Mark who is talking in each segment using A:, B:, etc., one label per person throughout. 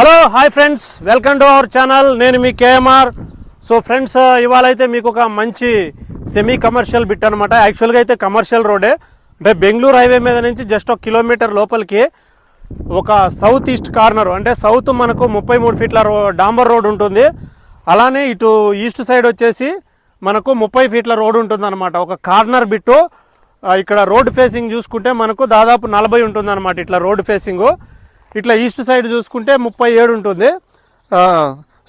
A: Hello hi friends welcome to our channel నేను మీ KMR so friends ఇవాళ అయితే మీకు ఒక మంచి సెమీ కమర్షియల్ బిట్ అనమాట యాక్చువల్గా అయితే కమర్షియల్ రోడే అంటే బెంగళూరు హైవే మీద నుంచి జస్ట్ ఒక కిలోమీటర్ లోపలికి ఒక సౌత్ ఈస్ట్ కార్నర్ అంటే సౌత్ మనకు ముప్పై మూడు ఫీట్ల రో డాంబర్ రోడ్ ఉంటుంది. అలానే ఇటు ఈస్ట్ సైడ్ వచ్చేసి మనకు ముప్పై ఫీట్ల రోడ్ ఉంటుంది అనమాట ఒక కార్నర్ బిట్టు ఇక్కడ రోడ్ ఫేసింగ్ చూసుకుంటే మనకు దాదాపు నలభై ఉంటుంది అనమాట ఇట్లా రోడ్ ఫేసింగు ఇట్లా ఈస్ట్ సైడ్ చూసుకుంటే ముప్పై ఏడు ఉంటుంది.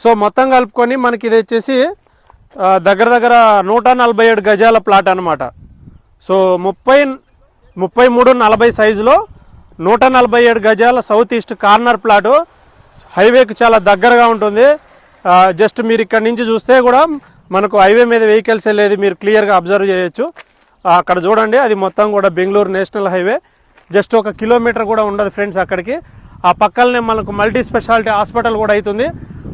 A: సో మొత్తం కలుపుకొని మనకి ఇది వచ్చేసి దగ్గర దగ్గర నూట నలభై ఏడు గజాల ప్లాట్ అనమాట సో ముప్పై ముప్పై మూడు నలభై సైజులో నూట నలభై ఏడు గజాల సౌత్ ఈస్ట్ కార్నర్ ప్లాటు హైవేకి చాలా దగ్గరగా ఉంటుంది. జస్ట్ మీరు ఇక్కడ నుంచి చూస్తే కూడా మనకు హైవే మీద వెహికల్స్ వెళ్ళేది మీరు క్లియర్గా అబ్జర్వ్ చేయొచ్చు. అక్కడ చూడండి అది మొత్తం కూడా బెంగళూరు నేషనల్ హైవే. జస్ట్ ఒక కిలోమీటర్ కూడా ఉండదు ఫ్రెండ్స్ అక్కడికి. ఆ పక్కనే మనకు మల్టీ స్పెషాలిటీ హాస్పిటల్ కూడా అవుతుంది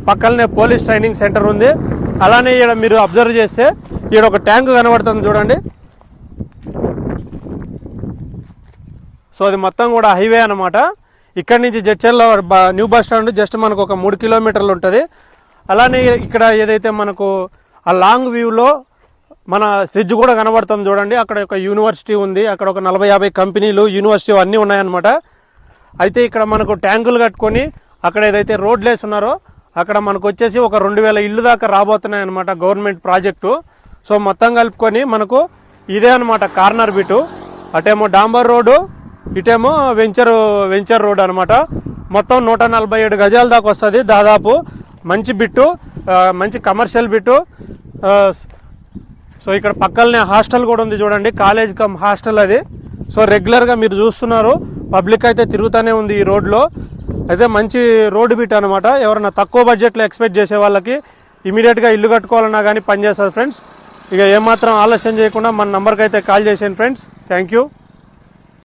A: పక్కనే పోలీస్ ట్రైనింగ్ సెంటర్ ఉంది. అలానే ఇక్కడ మీరు అబ్జర్వ్ చేస్తే ఇక్కడ ఒక ట్యాంక్ కనబడుతుంది చూడండి. సో అది మొత్తం కూడా హైవే అనమాట ఇక్కడ నుంచి Jadcherla new bus stand just మనకు ఒక మూడు కిలోమీటర్లు ఉంటుంది. అలానే ఇక్కడ ఏదైతే మనకు ఆ లాంగ్ వ్యూలో మన సిడ్జ్ కూడా కనబడుతుంది చూడండి. అక్కడ ఒక యూనివర్సిటీ ఉంది. అక్కడ ఒక నలభై యాభై కంపెనీలు యూనివర్సిటీ అన్నీ ఉన్నాయన్నమాట. అయితే ఇక్కడ మనకు ట్యాంకులు కట్టుకొని అక్కడ ఏదైతే రోడ్లు ఉన్నారో అక్కడ మనకు వచ్చేసి ఒక రెండు వేల ఇల్లు దాకా రాబోతున్నాయి అనమాట గవర్నమెంట్ ప్రాజెక్టు. సో మొత్తం కలుపుకొని మనకు ఇదే అనమాట కార్నర్ బిటు. అటేమో డాంబర్ రోడ్డు ఇటేమో వెంచర్ వెంచర్ రోడ్ అనమాట మొత్తం నూట నలభై ఏడు గజాల దాకా వస్తుంది దాదాపు. మంచి బిట్టు మంచి కమర్షియల్ బిట్టు. సో ఇక్కడ పక్కలనే హాస్టల్ కూడా ఉంది చూడండి. కాలేజ్ కమ్ హాస్టల్ అది. సో రెగ్యులర్గా మీరు చూస్తున్నారు. పబ్లిక్ అయితే తిరుగుతూనే ఉంది ఈ రోడ్లో. అయితే మంచి రోడ్డు బిట్ అనమాట ఎవరైనా తక్కువ బడ్జెట్లో ఎక్స్పెక్ట్ చేసే వాళ్ళకి ఇమీడియట్గా ఇల్లు కట్టుకోవాలన్నా కానీ పనిచేస్తుంది ఫ్రెండ్స్. ఇక ఏమాత్రం ఆలస్యం చేయకుండా మన నంబర్కి అయితే కాల్ చేసాను ఫ్రెండ్స్. Thank you.